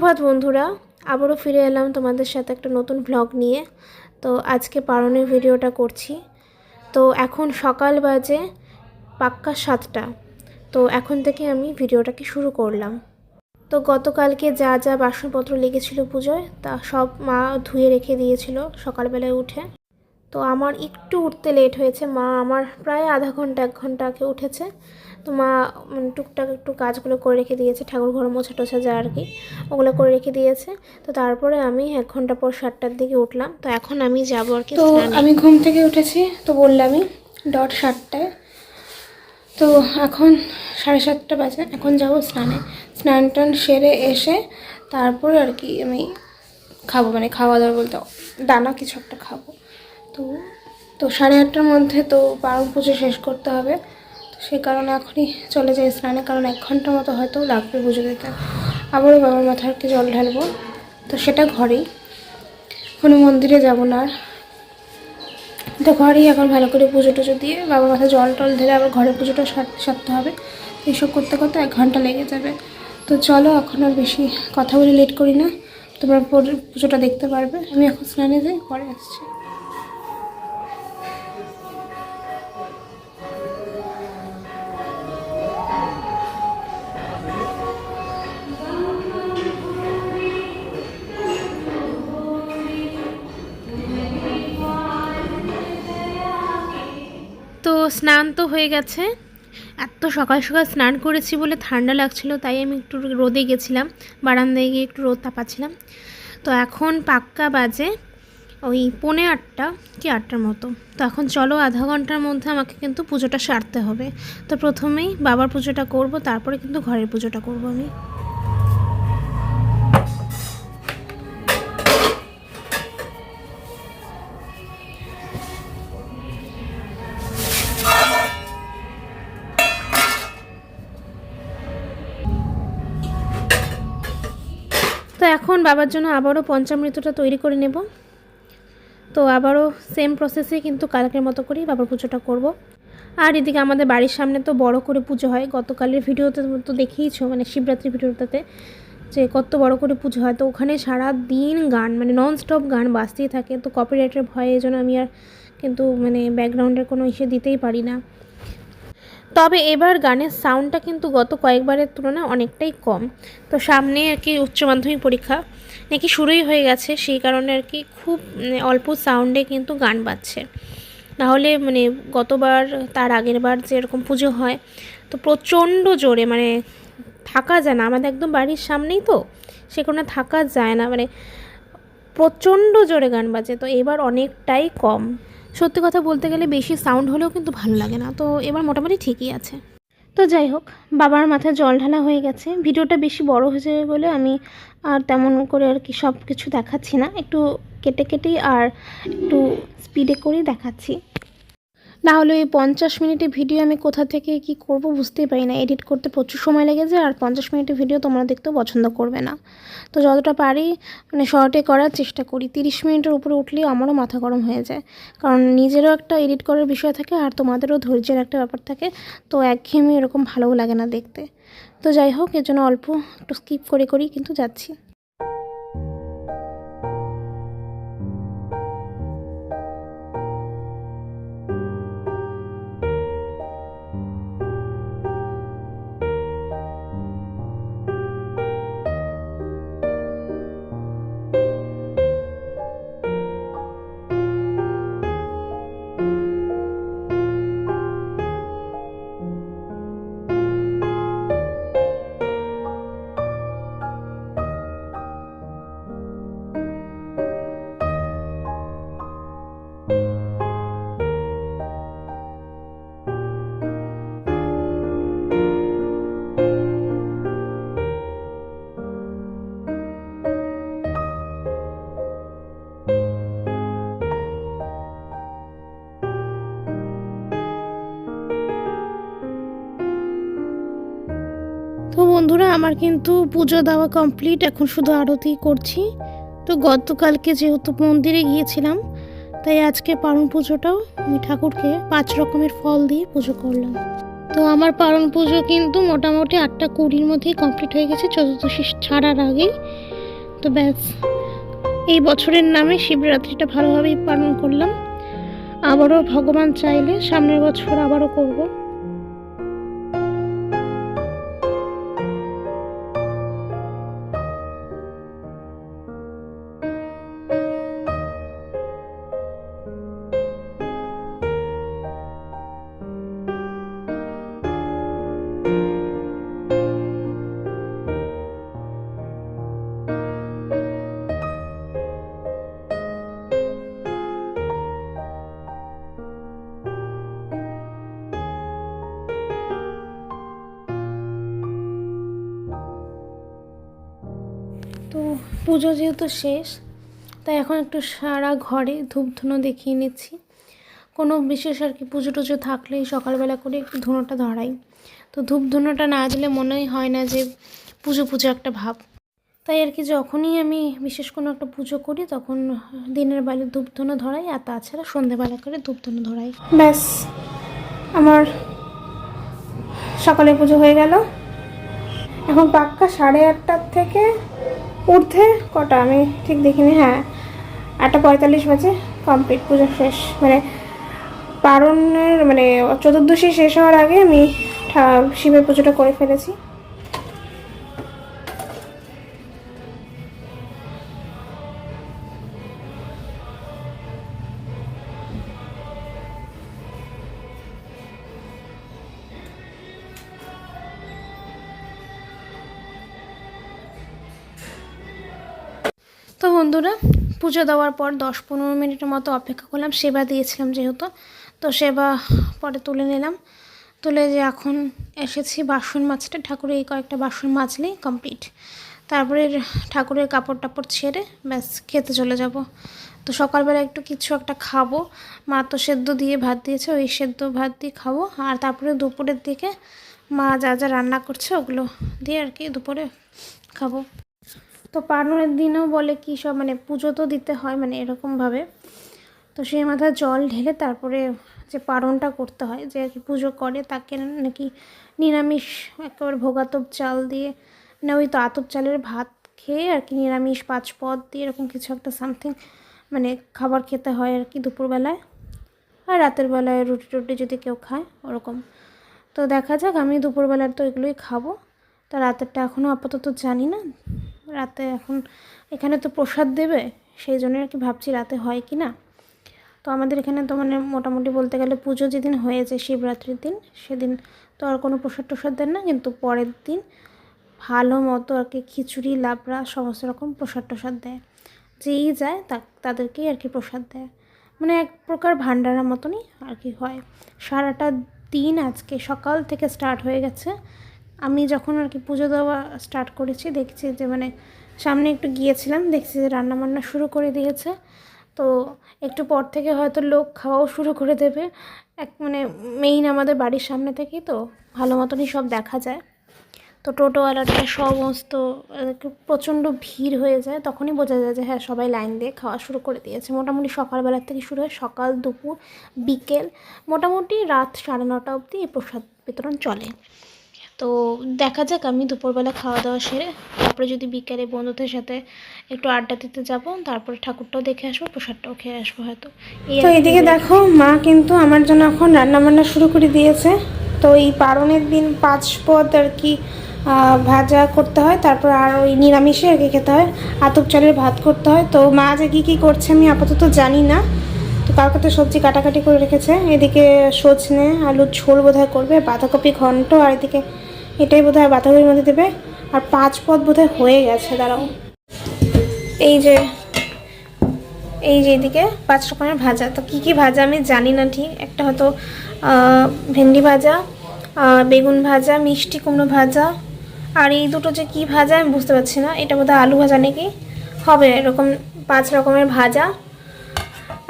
সুপ্রভাত বন্ধুরা, আবারও ফিরে এলাম তোমাদের সাথে একটা নতুন ভ্লগ নিয়ে। তো আজকে পারণের ভিডিওটা করছি। তো এখন সকাল বাজে পাক্কা সাতটা। তো এখন থেকে আমি ভিডিওটাকে শুরু করলাম। তো গতকালকে যা যা বাসনপত্র লেগেছিল পুজোয়, তা সব মা ধুয়ে রেখে দিয়েছিল সকালবেলায় উঠে। তো আমার একটু উঠতে লেট হয়েছে। মা আমার প্রায় আধা ঘণ্টা, এক ঘণ্টা আগে উঠেছে। তো মা মানে টুকটাক একটু কাজগুলো করে রেখে দিয়েছে ঠাকুর ঘর মোছা টোছা যা আর কি ওগুলো করে রেখে দিয়েছে। তো তারপরে আমি এক ঘণ্টা পর সাতটার দিকে উঠলাম। তো এখন আমি যাব আর কি তো আমি ঘুম থেকে উঠেছি তো বললামই ডট সাতটায়। তো এখন সাড়ে সাতটা বাজে এখন যাব স্নানে। স্নান টান সেরে এসে তারপরে আর কি আমি খাব মানে খাওয়া দাওয়া বলতে দানা কিছু একটা খাব। তো তো সাড়ে আটটার মধ্যে তো বারো পুজো শেষ করতে হবে। সেই কারণে এখনই চলে যাই স্নানে, কারণ এক ঘণ্টা মতো হয়তো লাগবে পুজো দিতে। আবারও বাবার মাথারকে জল ঢালবো? তো সেটা ঘরেই। কোনো মন্দিরে যাব না আর। তো ঘরেই এখন ভালো করে পুজো টুজো দিয়ে বাবার মাথায় জল টল ঢেলে আবার ঘরে পুজোটা সার- সারতে হবে। এইসব করতে করতে এক ঘণ্টা লেগে যাবে। তো চলো, এখন আর বেশি কথা বলে লেট করি না। তোমরা পুজোটা দেখতে পারবে। আমি এখন স্নানে যাই, পরে আসছি। স্নান তো হয়ে গেছে। এত সকাল সকাল স্নান করেছি বলে ঠান্ডা লাগছিল, তাই আমি একটু রোদে গেছিলাম, বারান্দায় গিয়ে একটু রোদ তাপাচ্ছিলাম। তো এখন পাক্কা বাজে ওই পৌনে আটটা কি আটটার মতো। তো এখন চলো আধা ঘণ্টার মধ্যে আমাকে কিন্তু পুজোটা সারতে হবে। তো প্রথমেই বাবার পুজোটা করব, তারপরে কিন্তু ঘরের পুজোটা করব আমি। তো এখন বাবার জন্য আবারও পঞ্চামৃতটা তৈরি করে নেব। তো আবারও সেম প্রসেসে কিন্তু কালকের মতো করেই বাবার পুজোটা করব। আর এদিকে আমাদের বাড়ির সামনে তো বড় করে পুজো হয়। গতকালের ভিডিওতে তো দেখেইছো মানে শিবরাত্রি ভিডিওটাতে যে কত বড় করে পুজো হয়। তো ওখানে সারা দিন গান মানে নন স্টপ গান বাজতেই থাকে। তো কপিরাইটের ভয়ে জন্য আমি আর কিন্তু মানে ব্যাকগ্রাউন্ডের কোনো ইসে দিতেই পারি না। তবে এবার গানের সাউন্ডটা কিন্তু গত কয়েকবারের তুলনায় অনেকটাই কম। তো সামনে আর কি উচ্চ মাধ্যমিক পরীক্ষা নাকি শুরুই হয়ে গেছে সেই কারণে আর কি খুব মানে, অল্প সাউন্ডে কিন্তু গান বাজছে। নাহলে মানে গতবার তার আগের বার যে এরকম পুজো হয় তো প্রচণ্ড জোরে মানে থাকা যায় না। আমাদের একদম বাড়ির সামনেই তো সে কারণে থাকা যায় না। মানে প্রচণ্ড জোরে গান বাজে তো এবার অনেকটাই কম। সত্যি কথা বলতে গেলে বেশি সাউন্ড হলেও কিন্তু ভালো লাগে না। তো এবার মোটামুটি ঠিকই আছে। তো যাই হোক, বাবার মাথায় জল ঢালা হয়ে গেছে। ভিডিওটা বেশি বড় হয়ে যাবে বলে আমি আর তেমন করে আর কি সব কিছু দেখাচ্ছি না। একটু কেটে কেটেই আর একটু স্পিডে করেই দেখাচ্ছি। না হলে ওই পঞ্চাশ মিনিটের ভিডিও আমি কোথা থেকে কি করব বুঝতেই পারি না। এডিট করতে প্রচুর সময় লেগে যায় আর পঞ্চাশ মিনিটের ভিডিও তোমরা দেখতেও পছন্দ করবে না। তো যতটা পারি মানে শর্টে করার চেষ্টা করি। তিরিশ মিনিটের উপরে উঠলেই আমারও মাথা গরম হয়ে যায়। কারণ নিজেরও একটা এডিট করার বিষয় থাকে আর তোমাদেরও ধৈর্যের একটা ব্যাপার থাকে। তো একঘেয়েমি এরকম ভালোও লাগে না দেখতে। তো যাই হোক, এর জন্য অল্প একটু স্কিপ করে করি, কিন্তু যাচ্ছি। বন্ধুরা, আমার কিন্তু পুজো দেওয়া কমপ্লিট এখন শুধু আরতি করছি। তো গতকালকে যেহেতু মন্দিরে গিয়েছিলাম, তাই আজকে পারণ পুজোটাও আমি ঠাকুরকে পাঁচ রকমের ফল দিয়ে পুজো করলাম। তো আমার পালন পুজো কিন্তু মোটামুটি আটটা কুড়ির মধ্যেই কমপ্লিট হয়ে গেছে, চতুর্দশী ছাড়ার আগেই। তো ব্যাস, এই বছরের নামে শিবরাত্রিটা ভালোভাবেই পালন করলাম। আবারও ভগবান চাইলে সামনের বছর আবারও করব। পুজো যেহেতু শেষ, তাই এখন একটু সারা ঘরে ধূপ ধুনো দেখিয়ে নিচ্ছি। কোনো বিশেষ আর কি পুজো টুজো থাকলেই সকালবেলা করে একটু ধুনোটা ধরাই। তো ধূপ ধুনোটা না দিলে মনেই হয় না যে পুজো পুজো একটা ভাব। তাই আর কি যখনই আমি বিশেষ কোনো একটা পুজো করি, তখন দিনের বেলা ধূপধুনো ধরাই আর তাছাড়া সন্ধেবেলা করে ধূপধুনো ধরাই। ব্যাস, আমার সকালে পুজো হয়ে গেল। এখন পাক্কা সাড়ে আটটার থেকে ঊর্ধ্বে কটা? আমি ঠিক দেখিনি হ্যাঁ। আটটা পঁয়তাল্লিশ বাজে কমপ্লিট পুজো শেষ। মানে পারণের মানে চতুর্দশী শেষ হওয়ার আগে আমি শিবের পুজোটা করে ফেলেছি। বন্ধুরা, পুজো দেওয়ার পর দশ পনেরো মিনিটের মতো অপেক্ষা করলাম, সেবা দিয়েছিলাম যেহেতু, তো সেবা পরে তুলে নিলাম। তুলে যে এখন এসেছি বাসন মাছটা ঠাকুরের এই কয়েকটা বাসন মাজলেই কমপ্লিট তারপরে ঠাকুরের কাপড় টাপড় ছেড়ে ব্যাস খেতে চলে যাব। তো সকালবেলা একটু কিছু একটা খাব। মা তো সেদ্ধ দিয়ে ভাত দিয়েছে, ওই সেদ্ধ ভাত দিয়ে খাব। আর তারপরে দুপুরের দিকে মা যা যা রান্না করছে, ওগুলো দিয়ে আর কি দুপুরে খাব। তো পারণের দিনেও বলে কি সব মানে পুজো তো দিতে হয় মানে এরকমভাবে। তো সেই মাথায় জল ঢেলে তারপরে যে পারণটা করতে হয়, যে আর কি পুজো করে, তাকে নাকি নিরামিষ একেবারে ভোগাতপ চাল দিয়ে মানে ওই তো আতপ চালের ভাত খেয়ে আর কি নিরামিষ পাঁচ পদ দিয়ে এরকম কিছু একটা সামথিং মানে খাবার খেতে হয় আর কি দুপুরবেলায়। আর রাতের বেলায় রুটি টুটি যদি কেউ খায়, ওরকম। তো দেখা যাক, আমি দুপুরবেলার তো এগুলোই খাব। তা রাতেরটা এখনও আপাতত জানি না। রাতে এখন এখানে তো প্রসাদ দেবে, সেই জন্য আর কি ভাবছি রাতে হয় কি না। তো আমাদের এখানে তো মানে মোটামুটি বলতে গেলে পুজো যেদিন হয়েছে শিবরাত্রির দিন, সেদিন তো আর কোনো প্রসাদ টসাদ দেন না, কিন্তু পরের দিন ভালো মতো আর কি খিচুড়ি, লাবড়া, সমস্ত রকম প্রসাদ টসাদ দেয়। যেই যায় তা, তাদেরকেই আর কি প্রসাদ দেয়। মানে এক প্রকার ভান্ডারের মতনই আর কি হয়। সারাটা দিন আজকে সকাল থেকে স্টার্ট হয়ে গেছে আমি যখন আর কি পুজো দেওয়া স্টার্ট করেছি, দেখছি যে মানে সামনে একটু গিয়েছিলাম, দেখছি যে রান্না বান্না শুরু করে দিয়েছে। তো একটু পর থেকে হয়তো লোক খাওয়াও শুরু করে দেবে। এক মানে মেইন আমাদের বাড়ির সামনে থেকেই তো ভালো মতনই সব দেখা যায়। তো টোটোওয়ালাটা সমস্ত প্রচণ্ড ভিড় হয়ে যায়, তখনই বোঝা যায় যে হ্যাঁ সবাই লাইন দিয়ে খাওয়া শুরু করে দিয়েছে। মোটামুটি সকালবেলার থেকে শুরু হয়, সকাল, দুপুর, বিকেল। মোটামুটি রাত সাড়ে নটা অবধি এই প্রসাদ বিতরণ চলে। তো দেখা যাক আমি দুপুরবেলা খাওয়া দাওয়া সেরে তারপরে যদি বিকেলে বন্ধুদের সাথে একটু আড্ডা দিতে যাব তারপরে ঠাকুরটাও দেখে আসব প্রসাদটাও খেয়ে আসব হয়তো। তো এদিকে দেখো মা কিন্তু আমার জন্য এখন রান্না বান্না শুরু করে দিয়েছে। তো এই পারণের দিন পাঁচ পদ আর কি ভাজা করতে হয় তারপর আর ওই নিরামিষে আর কি খেতে হয়। আতপ চালের ভাত করতে হয়। তো মা যে কী কী করছে আমি আপাতত জানি না। তো কালকে তো সবজি কাটাকাটি করে রেখেছে। এদিকে সজনে আলুর ঝোল বোধহয় করবে বাঁধাকপি ঘন্ট আর এদিকে এটাই বোধহয় বাঁধাকপির মধ্যে দেবে। আর পাঁচ পদ বোধহয় হয়ে গেছে, দাঁড়াও। এই যে এই যে এদিকে পাঁচ রকমের ভাজা। তো কী কী ভাজা আমি জানি না ঠিক। একটা হয়তো ভেন্ডি ভাজা বেগুন ভাজা, মিষ্টি কুমড়ো ভাজা। আর এই দুটো যে কী ভাজা আমি বুঝতে পারছি না। এটা বোধহয় আলু ভাজা নাকি? হবে, এরকম পাঁচ রকমের ভাজা।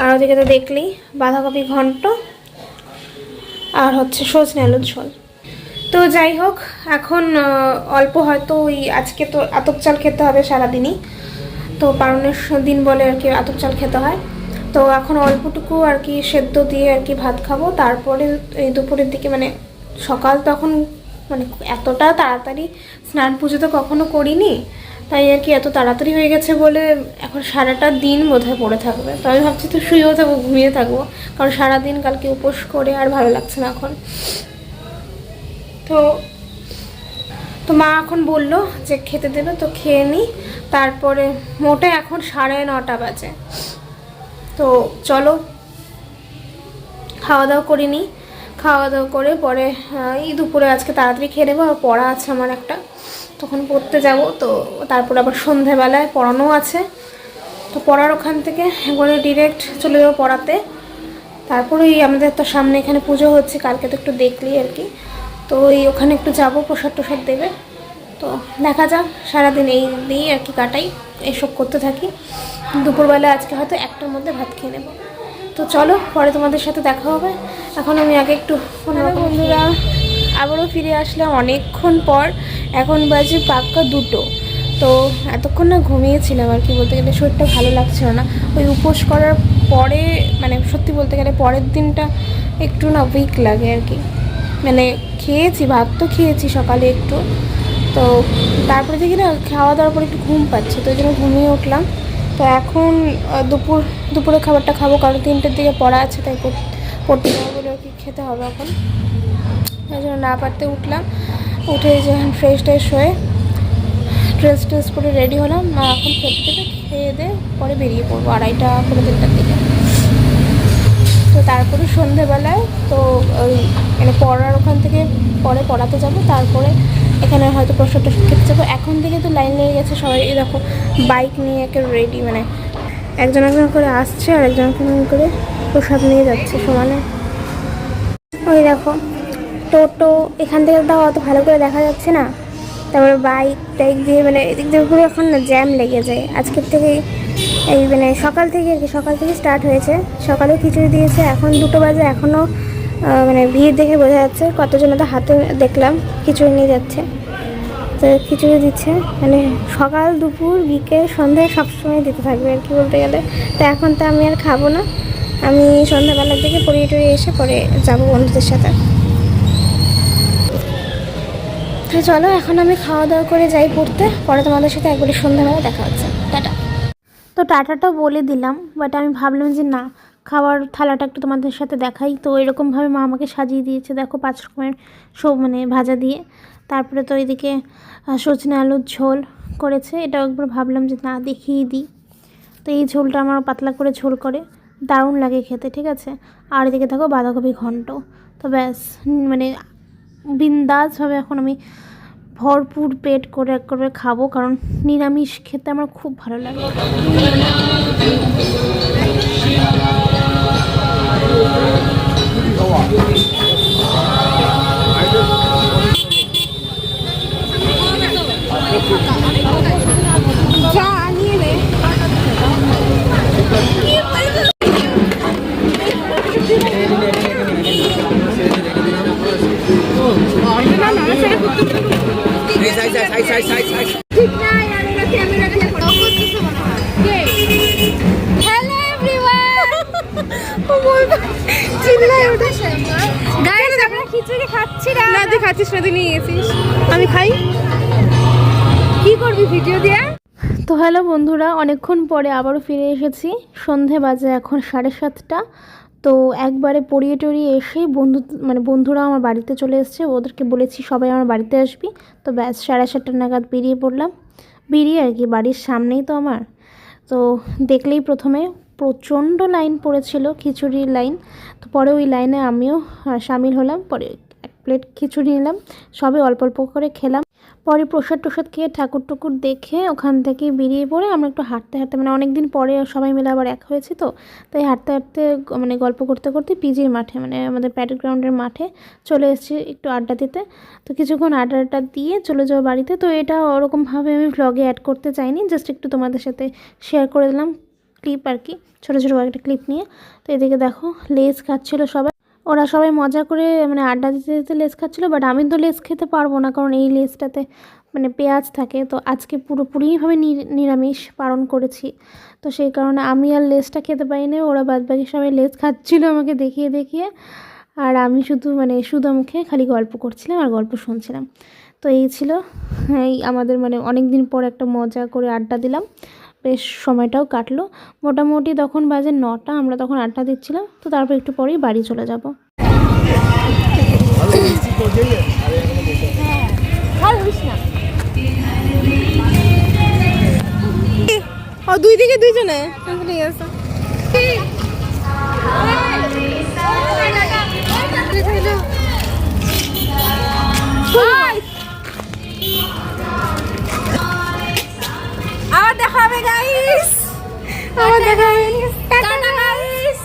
আর ওদিকে তো দেখলি, বাঁধাকপি ঘন্ট। আর হচ্ছে সজনে আলুর ঝোল। তো যাই হোক, এখন অল্প হয়তো ওই আজকে তো আতপ চাল খেতে হবে সারাদিনই। তো পারণের দিন বলে আর কি আতপ চাল খেতে হয়। তো এখন অল্পটুকু আর কি সেদ্ধ দিয়ে আর কি ভাত খাব। তারপরে এই দুপুরের দিকে মানে সকাল তখন মানে এতটা তাড়াতাড়ি স্নান পুজো তো কখনো করিনি। তাই আর কি এত তাড়াতাড়ি হয়ে গেছে বলে এখন সারাটা দিন বোধহয় পড়ে থাকবে। তো আমি ভাবছি তো শুয়েও থাকব, ঘুমিয়ে থাকব। কারণ সারাদিন কালকে উপোস করে আর ভালো লাগছে না এখন। তো তো মা এখন বলল যে খেতে দেবে, তো খেয়ে নিই তারপরে মোটে এখন সাড়ে নটা বাজে। তো চলো, খাওয়া দাওয়া করে নিই খাওয়া দাওয়া করে পরে এই দুপুরে আজকে তাড়াতাড়ি খেয়ে নেব, আর পড়া আছে আমার একটা। তখন পড়তে যাব, তো তারপর আবার সন্ধেবেলায় পড়ানো আছে। তো পড়ার ওখান থেকে একবারে ডিরেক্ট চলে যাব পড়াতে। তারপরে আমাদের তো সামনে এখানে পুজো হচ্ছে, কালকে তো একটু দেখলি আর কি। তো এই ওখানে একটু যাব প্রসাদ টসাদ দেবে। তো দেখা যাক সারাদিন এই দিয়েই আর কি কাটাই এসব করতে থাকি। দুপুরবেলা আজকে হয়তো একটার মধ্যে ভাত খেয়ে নেব। তো চলো পরে তোমাদের সাথে দেখা হবে। এখন আমি আগে একটু বন্ধুরা আবারও ফিরে আসলাম অনেকক্ষণ পর। এখন বাজে পাক্কা দুটো। তো এতক্ষণ না ঘুমিয়েছিলাম আর কি বলতে গেলে শরীরটা ভালো লাগছিল না। ওই উপোস করার পরে মানে সত্যি বলতে গেলে পরের দিনটা একটু না উইক লাগে আর কি। মানে খেয়েছি, ভাত তো খেয়েছি সকালে একটু। তো তারপরে দেখি না, খাওয়া দাওয়ার পর একটু ঘুম পাচ্ছে, তো ওই জন্য ঘুমিয়ে উঠলাম। তো এখন দুপুর দুপুরে খাবারটা খাব, কারণ তিনটের দিকে পড়া আছে, তাই পড়তে যাব বলে কি খেতে হবে এখন। তাই জন্য না পারতে উঠলাম। উঠে যে ফ্রেশ ট্রেশ হয়ে ড্রেস ট্রেস করে রেডি হলাম। এখন খেতে খেয়ে দে পরে বেরিয়ে পড়ব আড়াইটা কোনো তিনটার দিকে। তো তারপরে সন্ধেবেলায় তো ওই মানে পড়ার ওখান থেকে পরে পড়াতে যাব, তারপরে এখানে হয়তো প্রসাদ টসাদ খেতে যাব। এখন থেকে তো লাইন লেগে গেছে সবাই, এই দেখো বাইক নিয়ে একে রেডি মানে একজন একজন করে আসছে আর একজন একজন করে প্রসাদ নিয়ে যাচ্ছে সমানে। ওই দেখো, টোটো এখান থেকে তাও অত ভালো করে দেখা যাচ্ছে না। তারপরে বাইক টাইক দিয়ে মানে এদিক দিয়ে পুরো এখন না জ্যাম লেগে যায়। আজকের থেকে এই মানে সকাল থেকে আর কি, সকাল থেকে স্টার্ট হয়েছে। সকালে খিচুড়ি দিয়েছে, এখন দুটো বাজে এখনও মানে ভিড় দেখে বোঝা যাচ্ছে, কতজন তো হাতে দেখলাম, খিচুড়ি নিয়ে যাচ্ছে। তো খিচুড়ি দিচ্ছে মানে সকাল, দুপুর, বিকেল, সন্ধ্যে সবসময় দিতে থাকবে আর কি বলতে গেলে। তো এখন তো আমি আর খাব না, আমি সন্ধ্যাবেলার দিকে পড়িয়ে টড়িয়ে এসে পরে যাব বন্ধুদের সাথে। তো চলো, এখন আমি খাওয়া দাওয়া করে যাই পড়তে। পরে তোমাদের সাথে একবারে সন্ধ্যাবেলা দেখা হচ্ছে। টাটা। তো টাটাটাও বলে দিলাম বাট আমি ভাবলাম যে না খাবার থালাটা একটু তোমাদের সাথে দেখাই। তো এরকমভাবে মা আমাকে সাজিয়ে দিয়েছে, দেখো পাঁচ রকমের সব মানে ভাজা দিয়ে। তারপরে তো এদিকে সজনে আলুর ঝোল করেছে। এটাও একবার ভাবলাম যে না, দেখিয়ে দিই। তো এই ঝোলটা আমার পাতলা করে ঝোল করে, দারুণ লাগে খেতে, ঠিক আছে? আর এদিকে দেখো বাঁধাকপি ঘন্ট। তো ব্যাস মানে বিন্দাসভাবে এখন আমি ভরপুর পেট করে এক করে খাব, কারণ নিরামিষ খেতে আমার খুব ভালো লাগে। না? না? তুই খাচ্ছিস না তুই নিয়ে গেছিস আমি খাই। কি করবি ভিডিও দিয়ে? তো হ্যালো বন্ধুরা অনেকক্ষণ পরে আবারও ফিরে এসেছি। সন্ধে বাজে এখন সাড়ে সাতটা। তো একবারে পড়িয়ে টড়িয়ে এসে বন্ধু মানে বন্ধুরা আমার বাড়িতে চলে এসেছে। ওদেরকে বলেছি সবাই আমার বাড়িতে আসবি। তো ব্যাস সাড়ে সাতটা নাগাদ বেরিয়ে পড়লাম। বেরিয়ে আর কি বাড়ির সামনেই তো আমার। তো দেখলেই প্রথমে প্রচণ্ড লাইন পড়েছিল খিচুড়ির লাইন। তো পরে ওই লাইনে আমিও সামিল হলাম, পরে এক প্লেট খিচুড়ি নিলাম, সবে অল্প অল্প করে খেলাম। পরে প্রসাদ টসাদ খেয়ে ঠাকুর টুকুর দেখে ওখান থেকে বেরিয়ে পড়ে আমরা একটু হাঁটতে হাঁটতে মানে অনেক দিন পরে সবাই মিলে আবার এক হয়েছে তো, তাই হাঁটতে হাঁটতে মানে গল্প করতে করতে পিজির মাঠে মানে আমাদের প্যারেড গ্রাউন্ডের মাঠে চলে এসেছি একটু আড্ডা দিতে। তো কিছুক্ষণ আড্ডা আড্ডাটা দিয়ে চলে যাওয়া বাড়িতে, তো এটা ওরকমভাবে আমি ভ্লগে অ্যাড করতে চাইনি জাস্ট একটু তোমাদের সাথে শেয়ার করে দিলাম। ক্লিপ আর কি, ছোটো ছোটো একটা ক্লিপ নিয়ে। তো এদিকে দেখো লেস খাচ্ছিলো সবাই। ওরা সবাই মজা করে মানে আড্ডা দিতে দিতে লেস খাচ্ছিলো বাট আমি তো লেস খেতে পারব না, কারণ এই লেসটাতে মানে পেঁয়াজ থাকে। তো আজকে পুরোপুরিভাবে নিরামিষ পালন করেছি। তো সেই কারণে আমি আর লেসটা খেতে পারি না ওরা বাদবাকি সবাই লেস খাচ্ছিলো আমাকে দেখিয়ে দেখিয়ে। আর আমি শুধু মানে সুদা মুখে খালি গল্প করছিলাম আর গল্প শুনছিলাম। তো এই ছিল, এই আমাদের মানে অনেক দিন পর একটা মজা করে আড্ডা দিলাম। বেশ সময়টাও কাটলো। মোটামুটি তখন বাজে নটা, আমরা তখন আটটা দিচ্ছিলাম, তো তারপর একটু পরেই বাড়ি চলে যাব। দুই দিকে দুইজনে? ঠিক আছে। দেখা হবে গাইস আবার দেখা হবে। টাটা গাইস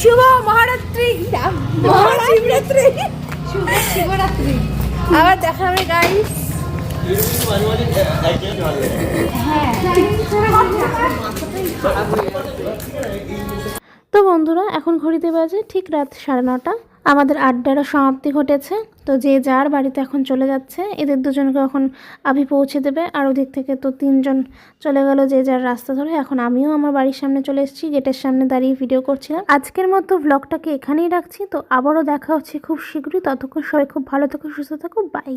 শুভ মহারাত্রি। মহাশিবরাত্রি শুভ শিবরাত্রি। আবার দেখা হবে গাইস তো বন্ধুরা এখন ঘড়িতে বাজে ঠিক রাত সাড়ে নটা। আমাদের আড্ডারও সমাপ্তি ঘটেছে। তো যে যার বাড়িতে এখন চলে যাচ্ছে, এদের দুজনকে এখন আভি পৌঁছে দেবে। আর ওদিক থেকে তো তিনজন চলে গেল যে যার রাস্তা ধরে। এখন আমিও আমার বাড়ির সামনে চলে এসেছি, গেটের সামনে দাঁড়িয়ে ভিডিও করছিলাম। আজকের মতো ব্লগটাকে এখানেই রাখছি। তো আবারও দেখা হচ্ছে খুব শীঘ্রই। ততক্ষণ সবাই খুব ভালো থাকো, সুস্থ থাকো। বাই